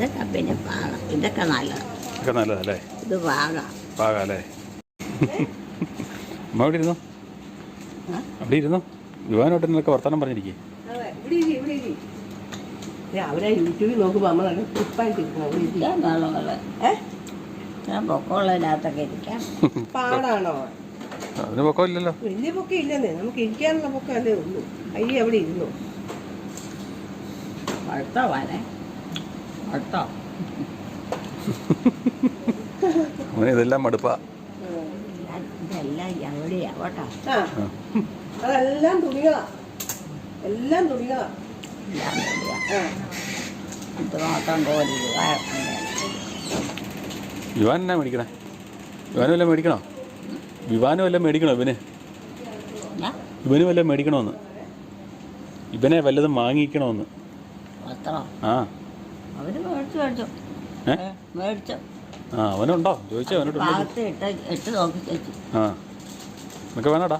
ഇതൊക്കെ പിന്നെ പാക. ഇതൊക്കെ നല്ലത്. നല്ലതല്ലേ? ഇത് പാക. പാക അല്ലേ അമ്മ എവിടെ ഇരുന്നു അവിടെ ഇരുന്നു വിവാനോട്ട് നിന്നൊക്കെ വർത്തമാനം പറഞ്ഞിരിക്കേ അവരെ യൂട്യൂബിൽ നോക്കുമ്പോ അമ്മ നല്ല കുപ്പായിട്ടിരിക്കണം അവിടെ ഇരി. ഇരിക്കാൻ പാടുള്ളത് ഏ? ഞാൻ പൊക്കമുള്ളതിനകത്തൊക്കെ ഇരിക്കാം. പാടാണോ? അതിന് പൊക്കമില്ലല്ലോ. വലിയ പൊക്കം ഇല്ലെന്നേ നമുക്ക് ഇരിക്കാനുള്ള പൊക്കം അല്ലേ ഉള്ളൂ. അയ്യ അവിടെ ഇരുന്നു. അടുത്തോ അവന് ഇതെല്ലാം മടുപ്പാ. അതെല്ലാം തുണികളാ. എല്ലാം തുണികളാ. എന്നാ മേടിക്കണേ? വിവാനും വല്ലതും മേടിക്കണോ? വിവാനും വല്ലതും മേടിക്കണോ ഇവന്? ഇവന് വല്ലതും മേടിക്കണമെന്ന് ഇവനെ വല്ലതും വാങ്ങിക്കണമെന്ന് പത്രം ആ. അവർ മേടിച്ചു മേടിച്ചു. മേടിച്ചു. ആ അവനുണ്ടോ? ചോദിച്ചു അവനോട്. ഇട്ട് നോക്കി ചേച്ചി. ആ. നിനക്ക് വേണോടാ?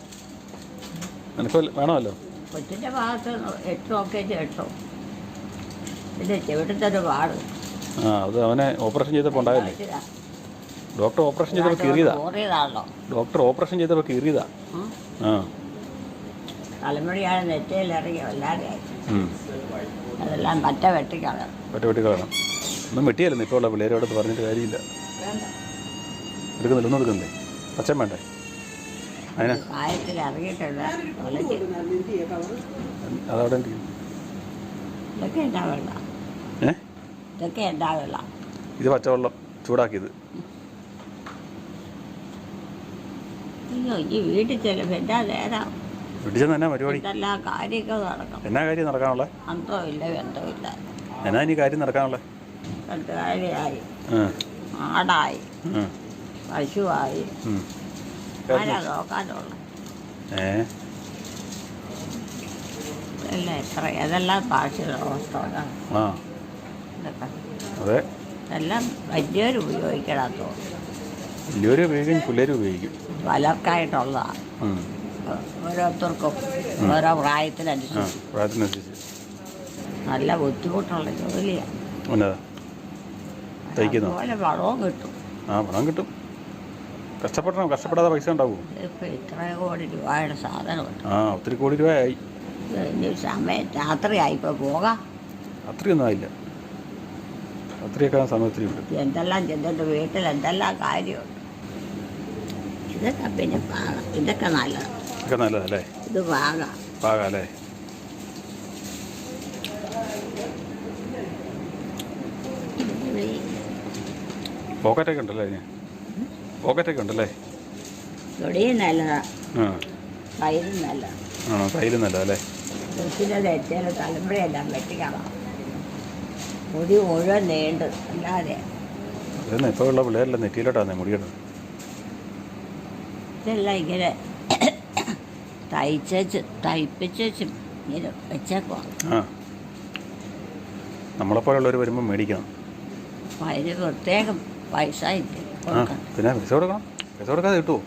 നിനക്ക് വേണമല്ലോ? കൊച്ചിന്റെ ഭാഗത്ത് ഇട്ട് നോക്കിയിട്ട് ഇട്ടു പിന്നെ ചെവിട്ടത്തെ ഒരു പാട് ആ അത് അവനെ ഓപ്പറേഷൻ ചെയ്തപ്പോൾ ഉണ്ടായില്ലേ? ഡോക്ടർ ഓപ്പറേഷൻ ചെയ്തപ്പോൾ കീറിയതാ. ഡോക്ടർ ഓപ്പറേഷൻ ചെയ്തപ്പോൾ കീറിയതാ. ആ. തലമുടിയാണ് നെറ്റയിൽ ഇറങ്ങി വല്ലാതെയായി. ഉം. അതെല്ലാം പറ്റ വെട്ടിക്കളയാം ഒറ്റ വെട്ടി കളയണം ഒന്നും വെട്ടിയല്ലെന്ന് ഇപ്പോൾ ഉള്ള പിള്ളേരോട് പറഞ്ഞിട്ട് കാര്യമില്ല. എടുക്കുന്നില്ല ഒന്നും എടുക്കുന്നില്ലേ? പച്ചൻ വേണ്ടേ? അതിനാ പ്രായത്തിൽ അതവിടെ ഏ? ഇതൊക്കെ ഉണ്ടാവില്ല. ഇത് പച്ചവെള്ളം ചൂടാക്കിയത്. അയ്യോ ഈ വീട്ടിൽ ചെല്ലുമ്പോൾ എന്താ നേരം? വീട്ടിൽ ചെന്ന് എന്നാ പരിപാടി? ഇതെല്ലാം കാര്യമൊക്കെ എന്നാ കാര്യം നടക്കാനുള്ള? ബന്ധവും ഇല്ല എന്നാ ഇനി കാര്യം നടക്കാനുള്ള? കട്ടുകാരിയായി ആടായി. ആ. പശുവായി. ഉം. ആരാ നോക്കാനുള്ള? ഏ? ഇതെല്ലാം എത്ര ഏതെല്ലാം ഭാഷയുടെ അവസ്ഥകളാണ് ആ. ഇതൊക്കെ. അതെ. എല്ലാം വലിയവർ ഉപയോഗിക്കണം തോന്നുന്നു. വലിയവരും ഉപയോഗിക്കും പിള്ളേരും ഉപയോഗിക്കും. പലർക്കായിട്ടുള്ളതാണ് ഉം. ഓരോരുത്തർക്കും ഓരോ പ്രായത്തിനനുസരിച്ച്. പ്രായത്തിനനുസരിച്ച്. നല്ല ബുദ്ധിമുട്ടുള്ള ജോലിയാണ് എന്നതാ തയ്ക്കുന്നോ? അതുപോലെ വളവും കിട്ടും. ആ പണം കിട്ടും. കഷ്ടപ്പെടണം കഷ്ടപ്പെടാതെ പൈസ ഉണ്ടാവും? ഇപ്പം ഇത്ര കോടി രൂപയുടെ സാധനമുണ്ട് ആ ഒത്തിരി കോടി രൂപയായി. ഇനി സമയം രാത്രിയായി ഇപ്പോൾ പോകാം. അത്രയൊന്നും ആയില്ല. അത്രയൊക്കെ എന്തെല്ലാം ചെന്നിട്ട് വീട്ടിൽ എന്തെല്ലാം കാര്യമുണ്ട്. ഇതൊക്കെ പിന്നെ ഇതൊക്കെ നല്ലത്. ഒക്കെ നല്ലതല്ലേ? ഇത് പാകാം. അല്ലേ പോക്കറ്റൊക്കെ ഉണ്ടല്ലേ അതിന്? പോക്കറ്റൊക്കെ ഉണ്ടല്ലേ? ആ. നല്ലതാണ് ആണോ തൈര് നല്ലതല്ലേ? തെറ്റിയാൽ തലമുറയെല്ലാം വെട്ടിക്കണം മുടി മുഴുവൻ നീണ്ട് അല്ലാതെ. അതെന്നെ ഇപ്പോൾ ഉള്ള പിള്ളേരെല്ലാം നെറ്റിയിലോട്ടാണ് മുടിയിടുന്നത് ഇതെല്ലാം ഇങ്ങനെ തയ്ച്ചു തയ്പ്പിച്ച് വെച്ചേക്കോ നമ്മളെ പോലുള്ളവർ വരുമ്പോൾ മേടിക്കണം. അതിന് പ്രത്യേകം പൈസ ഇല്ല? പിന്നെ പൈസ കൊടുക്കണം. പൈസ കൊടുക്കാതെ കിട്ടുമോ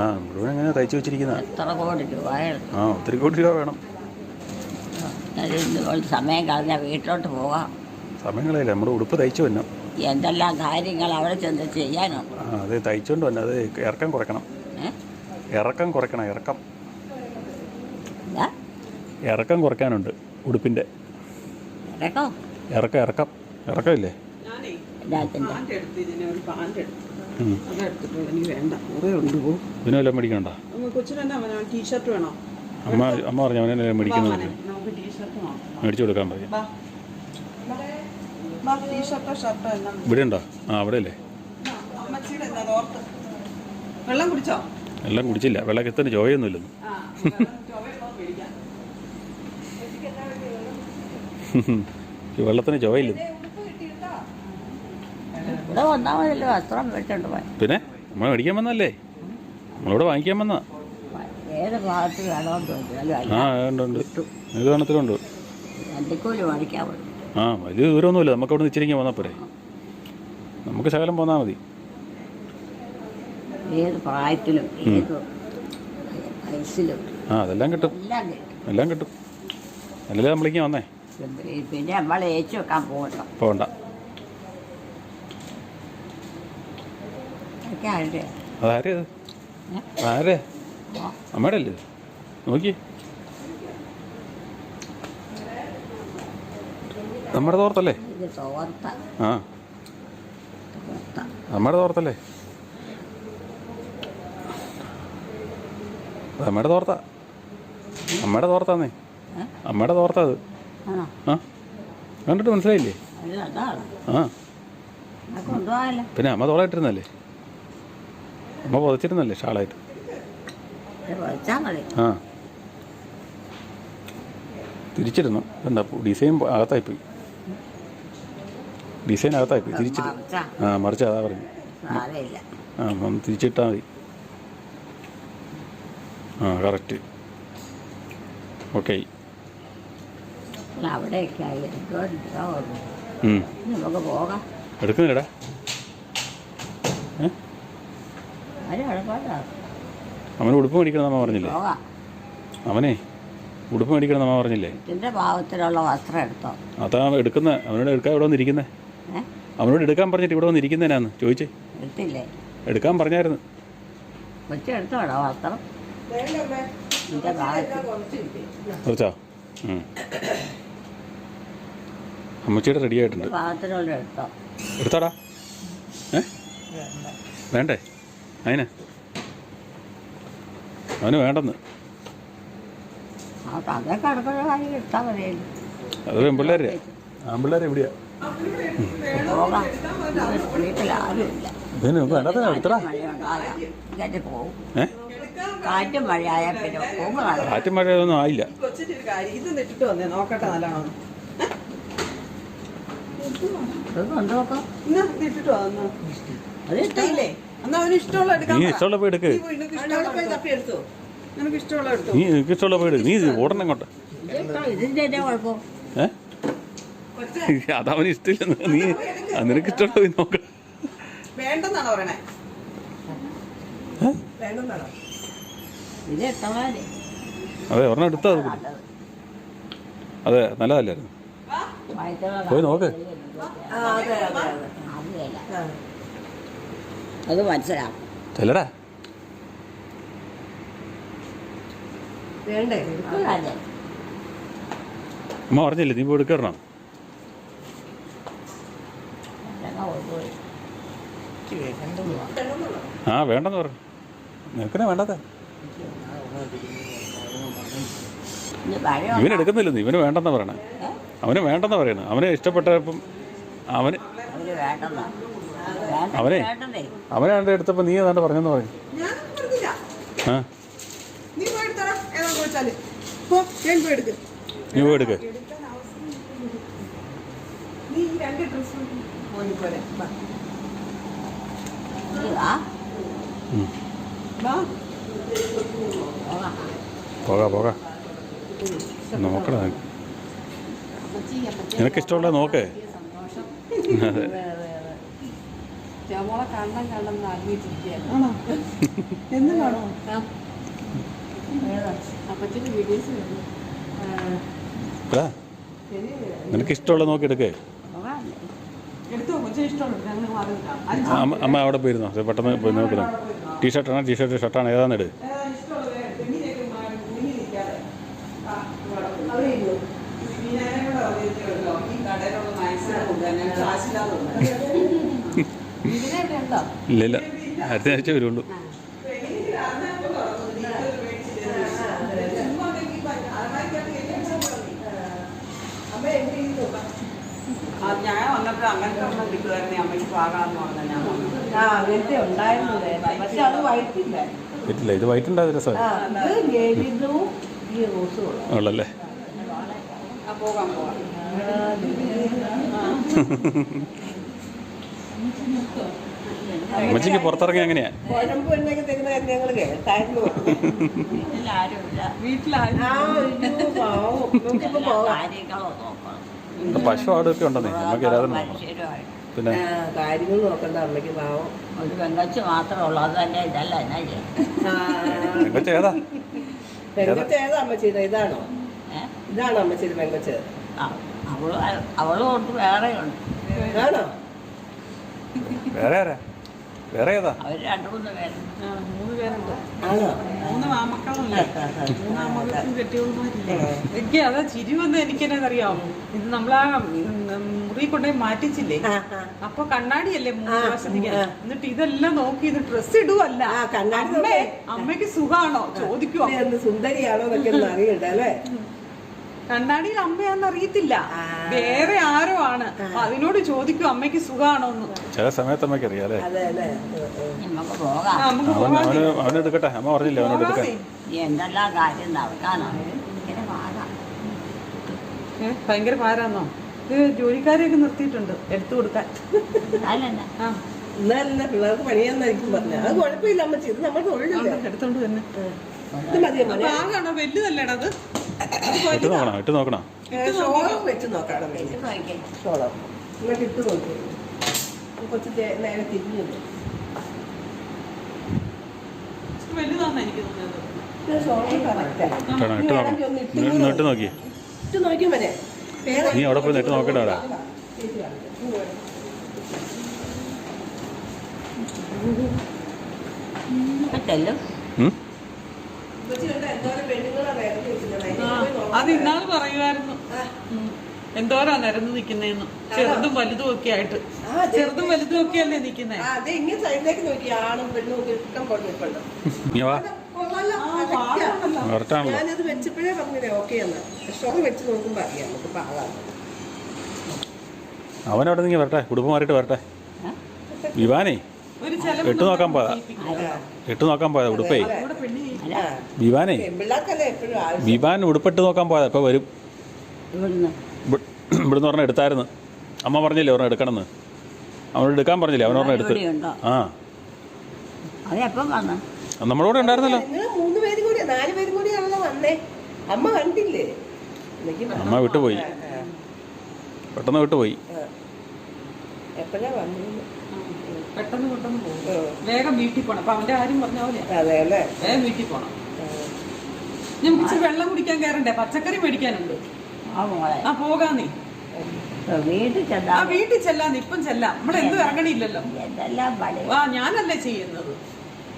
ആ മുഴുവൻ എങ്ങനെ തയ്ച്ചു വെച്ചിരിക്കുന്ന? എത്ര കോടി രൂപയാണ് ആ ഒത്തിരി കോടി രൂപ വേണം. സമയം കളഞ്ഞാൽ വീട്ടിലോട്ട് പോകാം സമയങ്ങളില്ല നമ്മുടെ ഉടുപ്പ് തയ്ച്ചു എന്തെല്ലാം കാര്യങ്ങൾ അവിടെ ചെന്ന് ചെയ്യാനോ? അതെ തയ്ച്ചുകൊണ്ട് വന്നത് അത് ഇറക്കം കുറയ്ക്കണം. ഇറക്കം കുറയ്ക്കണം ഇറക്കം. ഇറക്കം കുറയ്ക്കാനുണ്ട് ഉടുപ്പിന്റെ. ഇറക്കോ? ഇറക്കം ഇറക്കം. ഇറക്കമില്ലേ? ഇതിന് ഒരു പാന്റ് എടുത്തു എനിക്ക് വേണ്ട കുറേ ഉണ്ട് പോ. ഇതിന് വല്ലതും മേടിക്കണ്ട കൊച്ചിനെന്നാ വേണം ടീഷർട്ട് വേണോ? അമ്മ അമ്മ പറഞ്ഞു അവനെ മേടിക്കുന്നത് മേടിച്ചു കൊടുക്കാൻ ഇവിടെ ഉണ്ടോ ആ അവിടെ അല്ലേ വെള്ളം കുടിച്ചോ? എല്ലാം കുടിച്ചില്ല. വെള്ളക്കത്തിന് ചോയൊന്നുമില്ലെന്ന് വെള്ളം ചുവയുള്ളത് ചോയൊന്നുമില്ലെന്ന് ഈ വെള്ളത്തിന് ചോയില്ലെന്ന് വെച്ചിട്ട് പിന്നെ? നമ്മൾ മേടിക്കാൻ വന്നല്ലേ നമ്മളിവിടെ വാങ്ങിക്കാൻ വന്ന ഏത് ആ ഉണ്ട് ഉണ്ട് കാണത്തിലുണ്ട് ആ വലിയ ദൂരമൊന്നുമില്ല. നമുക്ക് അവിടെ നിന്ന് ഇച്ചിരിക്കാൻ വന്നാൽ പോരെ. നമുക്ക് ശകലം പോന്നാൽ മതി. ഏത് പ്രായത്തിലും ഏത് വയസ്സിലും ആ അതെല്ലാം കിട്ടും. എല്ലാം കിട്ടും. എല്ലാം കിട്ടും. അല്ലല്ലേ വന്നേ? പിന്നെ നമ്മൾ ഏച്ചു വെക്കാൻ പോകണ്ട. പോകണ്ട. ഒക്കെ ആരുടെ? അതാരേ അത്? ആരേ അമ്മയുടെ അല്ലേ നോക്കി. നമ്മുടെ തോർത്തല്ലേ? ആ. നമ്മുടെ തോർത്തല്ലേ? അത് അമ്മയുടെ തോർത്ത. അമ്മയുടെ തോർത്താന്നേ? അമ്മയുടെ തോർത്ത അത്. ആ. കണ്ടിട്ട് മനസ്സിലായില്ലേ? ആ. പിന്നെ അമ്മ തോളായിട്ടിരുന്നല്ലേ അമ്മ പുതച്ചിരുന്നല്ലേ ഷാളായിട്ട്? ആ. തിരിച്ചിരുന്നു. എന്താ ഡിസൈൻ അകത്തായിപ്പോയി. ഡിസൈൻ അകത്തായിപ്പോയി. തിരിച്ചിട്ട്. ആ മറിച്ച് അതാ പറഞ്ഞു ആ തിരിച്ചിട്ടാ തിരിച്ചിട്ടാൽ മതി. ആ കറക്റ്റ് ഓക്കെ അവിടെയൊക്കെ. നമുക്ക് പോകാം. എടുക്കുന്നില്ലടാ. അവന് ഉടുപ്പ് മേടിക്കണം അമ്മ പറഞ്ഞില്ലേ? അവനെ ഉടുപ്പ് മേടിക്കണം അമ്മ പറഞ്ഞില്ലേ? പാവത്തിലുള്ള വസ്ത്രം എടുത്തോ. അതാ എടുക്കുന്ന. അവനോട് എടുക്കാൻ ഇവിടെ വന്നിരിക്കുന്നേ. അവനോട് എടുക്കാൻ പറഞ്ഞിട്ട് ഇവിടെ വന്നിരിക്കുന്നതിനാന്ന് ചോദിച്ചേ. എടുക്കാൻ പറഞ്ഞായിരുന്നു. കൊച്ചെടുത്തോടോ വസ്ത്രം. കുറച്ച്. അമ്മച്ചിയുടെ റെഡി ആയിട്ടുണ്ട്. എടുത്തോടാ. ഏ? വേണ്ടേ? അതിന്? അവന് വേണ്ടെന്ന്. അത് പെൺപിള്ളേരെ. ആൺപിള്ളേരെ എവിടെയാ? ഇതിന് വേണ്ടാത്ത എടുത്തടാ. ഏ? കാറ്റും മഴയായാൽ പിന്നെ പോകുന്നതാണ് കാറ്റും മഴയൊന്നും ആയില്ല. ഇത് നെട്ടിട്ട് വന്നേ നോക്കട്ടെ നീ പറ. ഇഷ്ടമുള്ള പോയി എടുക്ക് നീ നിനക്ക് ഇഷ്ടമുള്ള പോയി എടുക്ക്. നീ ഓടണം ഇങ്ങോട്ട്. അതവന് ഇഷ്ടമില്ല നീ നിനക്ക് ഇഷ്ടമുള്ള പോയി നോക്ക. വേണ്ടെന്നാണോ പറയണേ? വേണ്ടെന്നാണോ? അതെ ഒരെണ്ണം എടുത്താ അത് നല്ലതല്ലായിരുന്നു. പോയി നോക്ക്. അതെ മനസ്സിലാവും ചെല്ലടാ. അമ്മ പറഞ്ഞില്ലേ നീ പോയി എടുക്കണം ആ വേണ്ടെന്ന് പറഞ്ഞു. നിനക്കിനെ വേണ്ടത് ഇവൻ എടുക്കുന്നില്ലെന്ന് ഇവന് വേണ്ടെന്ന് പറയണേ. അവന് വേണ്ടെന്ന് പറയണേ. അവനെ ഇഷ്ടപ്പെട്ടപ്പം അവന് അവനെ? അവനെ എന്റെ എടുത്തപ്പോൾ നീ ഏതാണ്ട് പറഞ്ഞെന്ന് പറഞ്ഞില്ല. ആ? നീ പോയി എടുക്ക്. നീ പോയി എടുക്ക്. നീ ഈ രണ്ട് ഡ്രസ്സ് പോയി പോരെ. വാ. ആ? ഉം. വാ പോകാം. പോകാം നോക്കടാ നിനക്ക് ഇഷ്ടമുള്ള നോക്ക്. അതെ. മോളെ കണ്ണം ആഗ്രഹിച്ചിരിക്കുകയാണ് എന്ന് കാണോ അപ്പച്ചന്റെ വീഡിയോസ് നിനക്ക് ഇഷ്ടമുള്ള നോക്കി എടുക്കേ പോകാം എടുത്തോ കൊച്ചിന് ഇഷ്ടമുള്ളൂ ഞങ്ങൾ മാറി അമ്മ അമ്മ അവിടെ പോയിരുന്നോ? പെട്ടെന്ന് പോയി നോക്കണം ടീഷർട്ടാണ് ടീഷർട്ട് ഷർട്ടാണ് ഏതാന്ന് എടു ഇല്ലില്ല അടുത്ത ആഴ്ച നിൽക്കാതെ ആ, ഇവിടെ. അവിടെ ഇരുന്നു. മീനാനെ കൂടെ പറഞ്ഞിട്ടുണ്ടല്ലോ, ഈ കടയിലുള്ള മാക്സിമം കൊണ്ടുവരാൻ കാശില്ലാതെ ഉണ്ട്. ഇതിനൊക്കെ ഉണ്ടോ ഇല്ല ഇല്ല അടുത്ത ആഴ്ച വരുള്ളൂ ആ, ഞാൻ വന്നപ്പോൾ അങ്ങനത്തെ ഒന്നും കിട്ടുമായിരുന്നു അമ്മയ്ക്ക് പാകാന്ന് പറഞ്ഞ ഞാൻ വന്നത്. ആ അങ്ങനത്തെ ഉണ്ടായിരുന്നു നേരത്തെ. പക്ഷെ അത് വൈറ്റില്ല. ഇല്ല ഇത് വൈറ്റ് ഈ റോസും ഉള്ളല്ലേ? പോകാം പോകാം. അമ്മച്ചിക്ക് പുറത്തിറങ്ങി എങ്ങനെയാ? വീട്ടിലാരും പശു ആടൊക്കെ ഉണ്ടെന്നേ. നമുക്ക് എല്ലാവരും പിന്നെ? കാര്യങ്ങൾ നോക്കണ്ട. അമ്മയ്ക്ക് പാവം. ഒരു പെങ്കച്ച് മാത്രമേ ഉള്ളൂ. അത് തന്നെ ഇതല്ല. എന്നാ ചെയ്യാം? പെങ്കൊച്ച ഏതാ? അമ്മച്ചിയുടെ ഇതാണോ? ഇതാണോ അമ്മച്ചിയുടെ പെങ്കൊച്ച്? അവൾ അവൾ വേറെ ആണോ വേറെ ആരാ? വേറെ ഏതാ? എനിക്ക് അതാ ചിരി വന്ന് എനിക്കെന്നറിയാമോ ഇത് നമ്മളാ മുറി കൊണ്ടുപോയി മാറ്റിച്ചില്ലേ. അപ്പൊ കണ്ണാടിയല്ലേ മൂന്ന് വശത്തേക്ക് എന്നിട്ട് ഇതെല്ലാം നോക്കി ഇത് ഡ്രസ് ഇടുവല്ല. അമ്മയ്ക്ക് സുഖാണോ? ചോദിക്കുവോ? സുന്ദരിയാണോ എന്നൊക്കെ ഒന്ന് അറിയണ്ട അല്ലേ? കണ്ണാടിയിൽ അമ്മയാന്ന് അറിയത്തില്ല. വേറെ ആരോ ആണ്. അതിനോട് ചോദിക്കും അമ്മയ്ക്ക് സുഖാണോ എന്ന് ചില സമയത്ത് അമ്മയ്ക്ക് അറിയാലേ അവനെടുക്കട്ടെ അമ്മ പറഞ്ഞില്ല അവനോട് എന്തെല്ലാം കാര്യം നടക്കാനാണ് ഭയങ്കര ഭാരാന്നോ ഇത് ജോലിക്കാരെയൊക്കെ നിർത്തിയിട്ടുണ്ട് എടുത്തു കൊടുക്കാൻ. എന്നാലല്ലേ പിള്ളേർക്ക് പണിയാന്നായിരിക്കും പറഞ്ഞത് അത് കുഴപ്പമില്ല അമ്മച്ചി. ഇത് നമ്മൾ എടുത്തോണ്ട് തന്നെ ഇത് മതിയോ വലുതല്ലേടാ അത്? ഇട്ട്. നോക്കണം? ഇട്ട് നോക്കണം? വെച്ച്. ഷോളം ഇങ്ങോട്ട് ഇട്ട് നോക്കി കൊച്ചു നേരെ ഇട്ട് നോക്കി. നീ അവിടെ പോയി നെട്ട് നോക്കണ്ട അവിടെ. അത് ഇന്നാൾ പറയുമായിരുന്നു. എന്തോരാ നിരന്ന് നിക്കുന്നേന്ന്. ചെറുതും വലുതും ഒക്കെ ആയിട്ട്. ആ, ചെറുതും വലുതും ഒക്കെ അല്ലേ നിക്കുന്നേ? ആ, അതെ ഇങ്ങനെ സൈഡിലേക്ക് നോക്കി. ആണും പെണ്ണും ഒക്കെ ഇഷ്ടം പോലെ നിൽപ്പുണ്ട്. ഞാനത് വെച്ചപ്പോഴേ പറഞ്ഞില്ലേ ഓക്കെ എന്ന്. ഷോൾ വെച്ച് നോക്കുമ്പോ അറിയാം നമുക്ക് പാകാം അവനവിടെ വരട്ടെ. കുടുംബം മാറിയിട്ട് വരട്ടെ? വിവാനേ. ഇട്ട് നോക്കാൻ പോയതാ. ഇട്ടു നോക്കാൻ പോയതാ ഉടുപ്പേ. വിവാനേ. വിവാൻ ഉടുപ്പിട്ട് നോക്കാൻ പോയതാ. ഇപ്പൊ വരും. ഇവിടുന്ന്. ഇവി- ഇവിടുന്ന് പറഞ്ഞ എടുത്തായിരുന്നു. അമ്മ പറഞ്ഞില്ലേ ഒരെണ്ണം എടുക്കണമെന്ന്? അവനോട് എടുക്കാൻ പറഞ്ഞില്ലേ? അവനോട് എടുത്ത്. ആ. നമ്മുടെ കൂടെ ഉണ്ടായിരുന്നല്ലോ. മൂന്ന് പേരും കൂടി നാല് പേരും കൂടിയാണല്ലോ വന്നേ. അമ്മ കണ്ടില്ലേ? അമ്മ വിട്ടുപോയി. പെട്ടെന്ന് വിട്ടുപോയി. എപ്പോഴാ വന്നത് പെട്ടെന്ന് പെട്ടെന്ന് പോകും. വേഗം വീട്ടിൽ പോണം. അപ്പൊ അവന്റെ ആരും പറഞ്ഞ പോലെ അതെ അല്ലേ? വേഗം വീട്ടിൽ പോണം. നമുക്ക് ഇച്ചിരി വെള്ളം കുടിക്കാൻ കയറണ്ടേ? പച്ചക്കറി മേടിക്കാനുണ്ട്. ആ ആ പോകാന്നേ വീട്ടിൽ ആ ചെന്നാ വീട്ടിൽ ചെല്ലാന്ന് ഇപ്പം ചെല്ലാം. നമ്മളെന്തും ഇറങ്ങണില്ലല്ലോ. എന്തെല്ലാം പണി? ആ ഞാനല്ലേ ചെയ്യുന്നത്.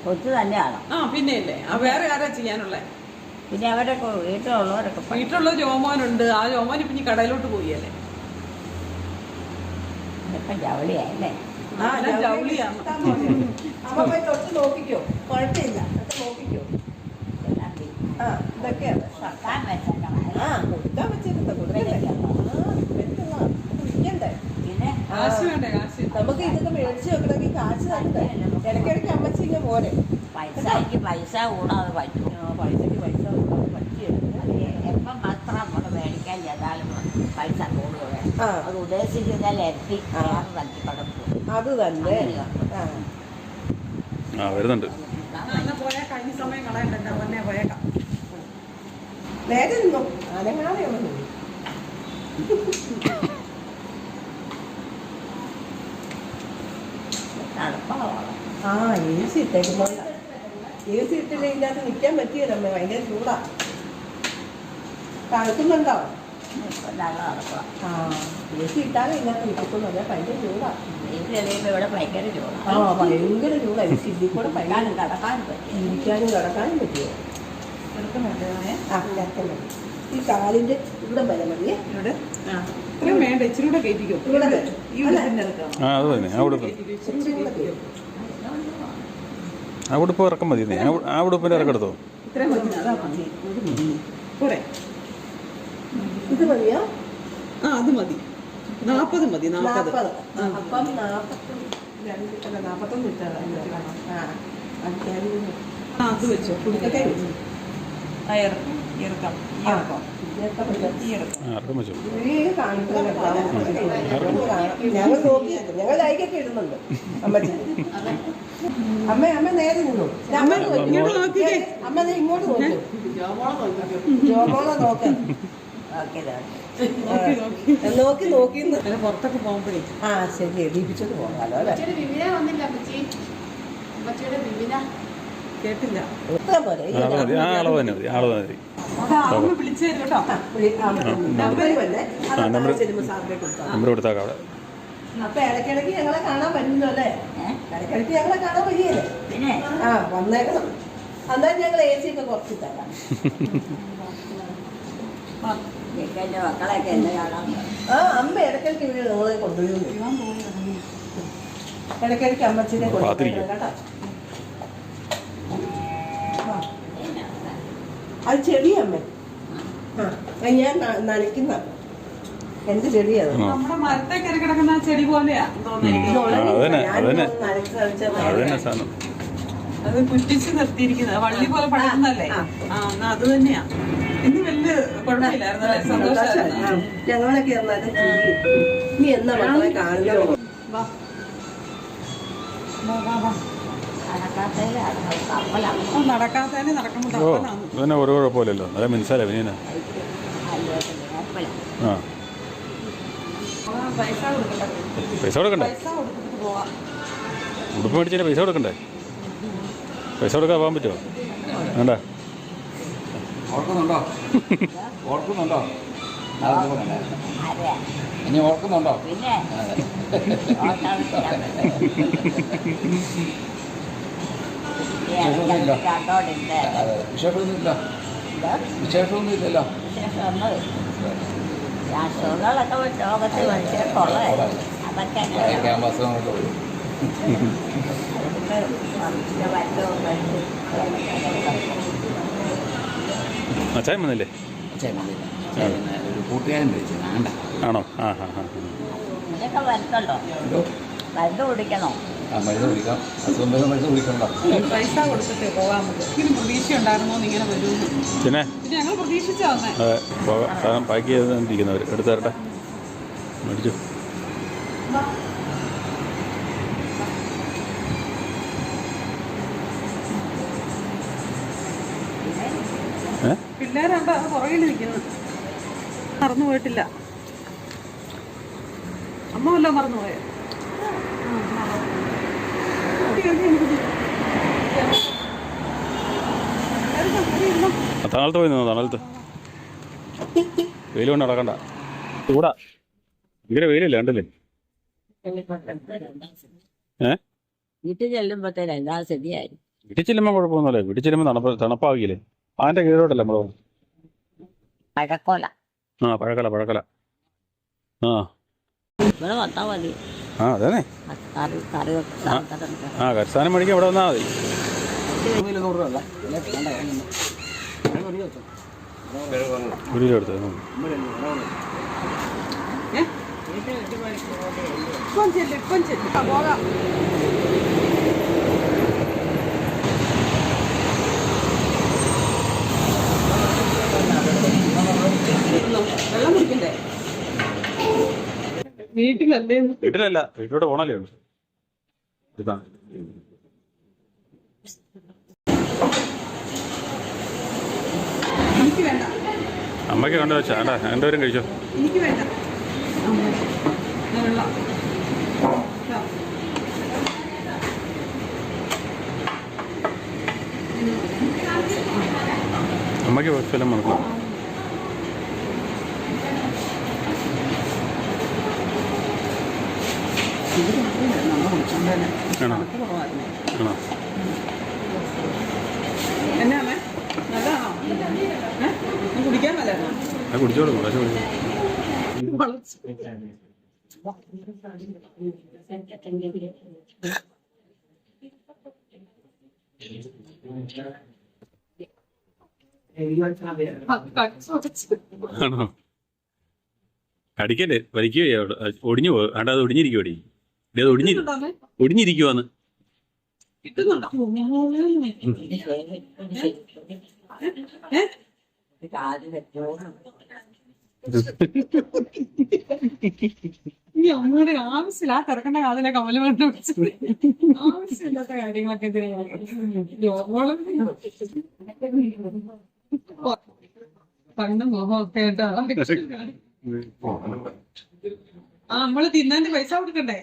കൊച്ചു തന്നെയാണ്? ആ പിന്നെയല്ലേ. ആ വേറെ ആരാ ചെയ്യാനുള്ളേ? പിന്നെ അവരൊക്കെ വീട്ടിലുള്ളവരൊക്കെ വീട്ടിലുള്ള ജോമോനുണ്ട്. ആ ജോമോൻ ഇപ്പൊ കടയിലോട്ട് പോയല്ലേ ഇപ്പം ജവളിയായല്ലേ പോലെ. അമ്മ പോയി തൊട്ട് നോക്കിക്കോ. കുഴപ്പമില്ല. നോക്കിക്കോ. ആ ഇതൊക്കെയാണ്. ആ കൊടുക്കാൻ നമുക്ക് ഇതൊക്കെ മേടിച്ചു വെക്കണമെങ്കിൽ കാശ് തന്നെ ഇടയ്ക്കിടയ്ക്ക് അമ്മച്ചി ഇങ്ങനെ പൈസ പൈസ കൂടാതെ പറ്റും ആ പൈസക്ക് പൈസ കൊടുക്കാൻ പറ്റിയെടുക്കും അത് എപ്പം മാത്രം നമ്മൾ മേടിക്കാൻ ചെന്നാലും പൈസ കൂടുതൽ അത് തന്നെ. ആ. വരുന്നുണ്ട്. നേരെ നിന്നു അനങ്ങാതെ ആ എ സി ഇട്ടേക്കുന്നോണ്ട എ സി ഇട്ടില്ല ഇതിനകത്ത് നിൽക്കാൻ പറ്റിയതമ്മേ. ഭയങ്കര ചൂടാ. തണുക്കുന്നുണ്ടോ? ആ. ഇട്ടാലേ നിൽക്കുന്നുള്ളൂ അതെ ഭയങ്കര ചൂടാണ് ഇവിടെ ഭയങ്കര ആ ചൂടാണ് ഭയങ്കര ഇതിൽ കൂടെ ഭയങ്കര കിടക്കാനും കിടക്കാനും പറ്റും ഇരിക്കാനും കിടക്കാനും പറ്റുമോ? ആ മതി ഈ കാലിന്റെ ഇവിടെ വരെ മതിയേ ഇവിടെ? ആ. ഇത്രയും വേണ്ട ഇച്ചിരി കൂടെ കയറ്റിക്കോ. ഇവിടെ ഈ ആ അത് തന്നെ. ആ ഉടുപ്പ് ഇച്ചിരി കൂടെ കയറ്റി. ആ ഉടുപ്പ് ഇറക്കം മതി നീ. ആ ഉടുപ്പിന്റെ ഇറക്കെടുത്തോ ഇത്രയും മതി അതാ മതി. പോരെ. ഇത് മതിയോ? ആ അത് മതി. നാപ്പത് മതി നാപ്പത്. നാൽപ്പത് ആ. അപ്പം നാൽപ്പത്തൊന്ന് ആ ആ അത് വെച്ചോ. ഇറക്കാം ഇറക്കാം. ഇറക്കാം. ഞങ്ങൾ കാണാം. ഞങ്ങൾ ലൈക്കൊക്കെ ഇടുന്നുണ്ട്. അമ്മച്ചി. അമ്മ അമ്മ നേരെ നിന്നു അമ്മ ഇങ്ങോട്ട് നോക്കി അമ്മ ഇങ്ങോട്ട് നോക്കൂ. ജോമോളെ നോക്ക്. നോക്കി നോക്കി. പുറത്തൊക്കെ പോകുമ്പോഴേ. ആ ശരി ദീപിച്ചോട്ട് പോകാലോ അല്ലേ? കേട്ടില്ല. ആ, നമ്പർ കൊടുത്താക്കാം അവിടെ. അപ്പൊ ഇടയ്ക്കിടയ്ക്ക് ഞങ്ങളെ കാണാൻ പറ്റുന്നു അല്ലേ? ഇടയ്ക്കിടയ്ക്ക് ഞങ്ങളെ കാണാൻ പറ്റിയല്ലേ പിന്നെ? ആ വന്നേക്കണം. അന്നേരം ഞങ്ങൾ എ സി ഒക്കെ കുറച്ച് തരാം. മക്കളൊക്കെ എന്നെ കാണാൻ പോയി. ആ അമ്മ ഇടയ്ക്കിടയ്ക്ക് വീട് ഇടയ്ക്കിടയ്ക്ക് അമ്മച്ചിനെ. കേട്ടോ. അത് ചെടിയമ്മ ആ അത് ഞാൻ നനയ്ക്കുന്ന. എന്ത് ചെടിയാ. നമ്മുടെ മരത്തെ കയറി കിടക്കുന്ന ചെടി പോലെയാ തോന്നുന്നു അത് തന്നെ സാധനം. അത് കുറ്റിച്ച് നിർത്തിയിരിക്കുന്നത്. വള്ളി പോലെ പടർന്നല്ലേ ആ, ആ എന്നാ അത് തന്നെയാ. ഞങ്ങളൊക്കെ എന്നാലും നീ എന്നാ മക്കളെ നടക്കാത്തതിന് ഒരു കുഴപ്പമില്ലല്ലോ. നല്ല മിനിസാലേ കപ്പലാണ് ആ ആ, പൈസ കൊടുക്കണ്ടേ? പൈസ കൊടുത്തിട്ട് പോവാം. ഉടുപ്പ് മേടിച്ചതിന് പൈസ കൊടുക്കണ്ടേ? പൈസ കൊടുക്കാൻ പോകാൻ പറ്റുമോ? വേണ്ട. ഓർക്കുന്നുണ്ടോ? ഓർക്കുന്നുണ്ടോ? ഇനി ഓർക്കുന്നുണ്ടോ? വിശേഷമൊന്നുമില്ല. വിശേഷമൊന്നും ഇല്ലല്ലോ രാഷ്ട്രങ്ങളൊക്കെ ലോകത്ത് മനുഷ്യർക്കുള്ള അതൊക്കെ അച്ചായം വന്നില്ലേ ഒരു കൂട്ടുകാരൻ വിളിച്ചു. വേണ്ട. ആണോ? ആ ഹാ ഹാ ഇതൊക്കെ വരുത്തല്ലോ എന്തോ? മരുന്ന് കുടിക്കണോ? ആ മരുന്ന് കുടിക്കാം. അസുഖം വരുന്ന മരുന്ന് കുടിക്കണ്ട? പൈസ കൊടുത്തിട്ട് പോകാൻ ഇതിന് പ്രതീക്ഷ ഉണ്ടായിരുന്നോ എന്ന് ഇങ്ങനെ വരുമെന്ന് പിന്നെ? ഞങ്ങൾ പ്രതീക്ഷിച്ചാ പാക്ക് ചെയ്തിരിക്കുന്നവർ എടുത്തരട്ടെ മേടിച്ചു. പിള്ളേരുണ്ട് അത് പുറകിൽ നിൽക്കുന്നു മറന്നു പോയിട്ടില്ല. അമ്മ വല്ല മറന്നുപോയോ ആ, തണലത്ത് പോയി നിന്നോ തണലത്ത്? വെയിൽ കൊണ്ട് നടക്കണ്ട. ചൂടാ. ഇങ്ങനെ വെയിലില്ല കണ്ടില്ലേ? ഏ? വീട്ടിൽ ചെല്ലുമ്പോ വീട്ടിൽ ചെല്ലുമ്പോ കുഴപ്പമൊന്നുമില്ല. വീട്ടിൽ ചെല്ലുമ്പോ തണുപ്പ് തണുപ്പാകില്ലേ? അതിന്റെ കീഴോട്ടല്ല നമ്മൾ പഴക്കോല. ആ പഴക്കല പഴക്കല. ആ. ഇവിടെ വന്നാൽ മതി. ആ അതേ കറി കറി വെക്കാൻ ആ കരസ്ഥാനം മേടിക്കാൻ ഇവിടെ വന്നാൽ മതി. ഒരു കിലോ ഇപ്പം ചെല്ല് ആ, പോകാം വെള്ളം കുടിക്കണ്ടേ വീട്ടിലല്ലേ? വീട്ടിലല്ല വീട്ടിലോട്ട് പോണല്ലേ? ഉള്ളൂ അമ്മയ്ക്ക് കണ്ടു വെച്ചാ വേണ്ട രണ്ടുപേരും കഴിച്ചോ. എനിക്ക് വേണ്ട. വെള്ളം ഇതാ. ആണോ? ആണോ? എന്നാ അമ്മേ? നല്ലതാണോ? ഏ? നീ കുടിക്കാൻ നല്ലതാണോ അത് കുടിച്ചോളൂ കുറച്ച് കുടിച്ചോ ആണോ? അടിക്കല്ലേ വലിക്കുകയോ ഒടിഞ്ഞു പോകും ആണ്ട് അത് ഒടിഞ്ഞിരിക്കും ഒടി ഇത് ഒടിഞ്ഞി ഒടിഞ്ഞിരിക്കുവാന്ന്. ഈ അമ്മയുടെ ആവശ്യമില്ല. ആ തിരക്കണ്ട കാതിലെ കമൽ പിടിച്ചത് ആവശ്യമില്ലാത്ത കാര്യങ്ങളൊക്കെ പണ്ട് മോഹമൊക്കെ ആ നമ്മൾ തിന്നാൻ പൈസ കൊടുക്കണ്ടേ?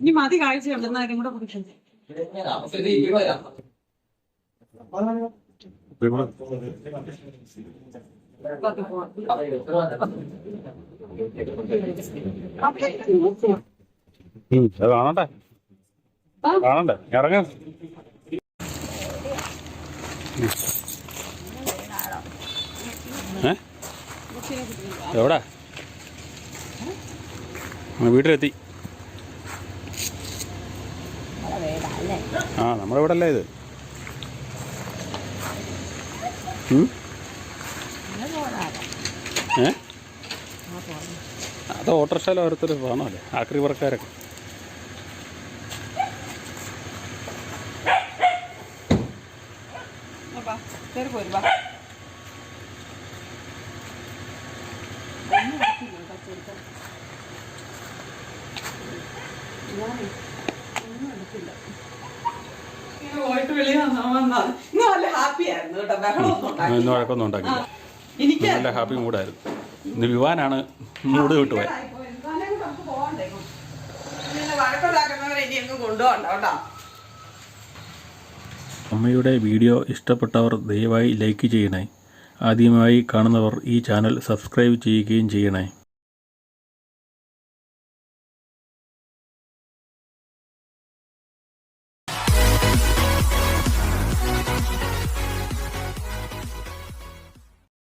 നീ മതി കാഴ്ചയുണ്ട് എന്നാലും കൂടെ കുടിക്കും ഉം, അത് കാണണ്ടേ കാണണ്ടേ ഇറങ്ങ എവിടെ വീട്ടിലെത്തി. ആ നമ്മുടെ ഇവിടെ അല്ലേ ഇത്? ഏ? അത് ഓട്ടോറിക്ഷയിൽ ഓരോരുത്തർ പോകണമല്ലേ ആക്രി പറക്കാരൊക്കെ കയറി പോയിട്ട് വെളിയിൽ വന്നാ ഇന്ന് നല്ല ഹാപ്പി ആയിരുന്നു കേട്ടോ. ബഹളമൊന്നും ആ, ഇന്ന് ഉണ്ടാക്കിയില്ല. വഴക്കൊന്നും ഉണ്ടാക്കില്ല എനിക്ക് നല്ല ഹാപ്പി മൂഡായിരുന്നു. ഇന്ന് വിവാനാണ് മൂഡ് വിട്ടുപോയത് ഇതായിപ്പോയി. ഇതാണെങ്കിൽ നമുക്ക് പോകണ്ടേ ഇങ്ങനെ വഴക്കുണ്ടാക്കുന്നവരെ ഇനി എങ്ങും കൊണ്ടുപോകണ്ട കേട്ടോ. അമ്മയുടെ വീഡിയോ ഇഷ്ടപ്പെട്ടവർ ദയവായി ലൈക്ക് ചെയ്യണേ. ആദ്യമായി കാണുന്നവർ ഈ ചാനൽ സബ്സ്ക്രൈബ് ചെയ്യുകയും ചെയ്യണേ.